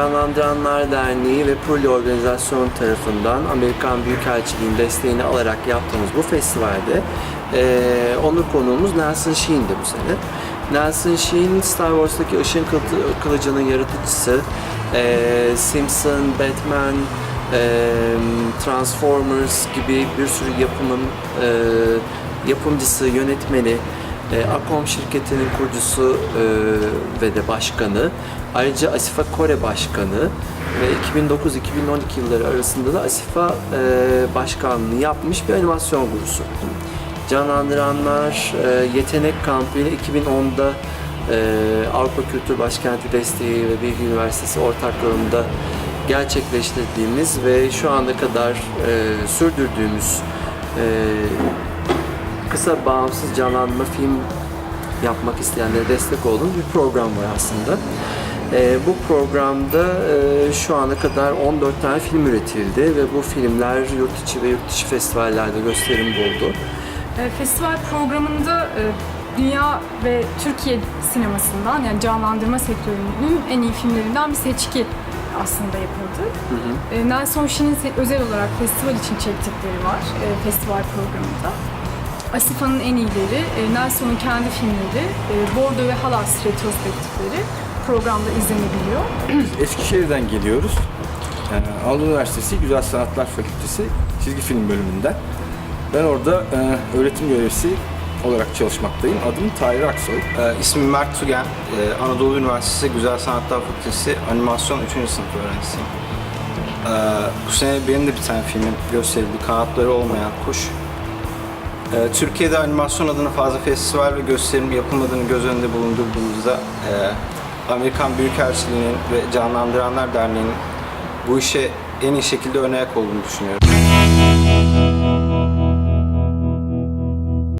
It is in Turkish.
Canlandıranlar Derneği ve Pruli Organizasyon tarafından Amerikan Büyükelçiliğiğin desteğini alarak yaptığımız bu festivalde e, onur konuğumuz Nelson Sheen'di bu sene. Nelson Sheen, Star Wars'taki Işın Kılı- Kılıcı'nın yaratıcısı, e, Simpson, Batman, e, Transformers gibi bir sürü yapımın e, yapımcısı, yönetmeni, e, Akom şirketinin kurucusu e, ve de başkanı. Ayrıca Asifa Kore başkanı ve 2009-2012 yılları arasında da Asifa e, başkanlığı yapmış bir animasyon gurusu. Canlandıranlar e, Yetenek Kampı ile 2010'da e, Avrupa Kültür Başkenti desteği ve Bilgi Üniversitesi ortaklığında gerçekleştirdiğimiz ve şu ana kadar e, sürdürdüğümüz e, kısa bağımsız canlanma film yapmak isteyenlere destek olduğumuz bir program var aslında. E, bu programda e, şu ana kadar 14 tane film üretildi ve bu filmler yurt içi ve yurt dışı festivallerde gösterim buldu. E, Festival programında e, dünya ve Türkiye sinemasından yani canlandırma sektörünün en iyi filmlerinden bir seçki aslında yapıldı. E, Nelson se- özel olarak festival için çektikleri var e, festival programında. Asifa'nın en iyileri, e, Nelson'un kendi filmleri, e, Bordo ve Halas retrospektifleri programda izlenebiliyor. Eskişehir'den geliyoruz. Ee, Anadolu Üniversitesi Güzel Sanatlar Fakültesi çizgi film bölümünden. Ben orada e, öğretim görevlisi olarak çalışmaktayım. Adım Tahir Aksoy. Ee, ismim Mert Tügen. Ee, Anadolu Üniversitesi Güzel Sanatlar Fakültesi Animasyon 3. sınıf öğrencisiyim. Ee, bu sene benim de bir tane filmim gösterildi. Kanatları Olmayan Kuş. Ee, Türkiye'de animasyon adına fazla festival ve gösterim yapılmadığını göz önünde bulundurduğumuzda e, Amerikan Büyükelçiliği'nin ve Canlandıranlar Derneği'nin bu işe en iyi şekilde ön ayak olduğunu düşünüyorum.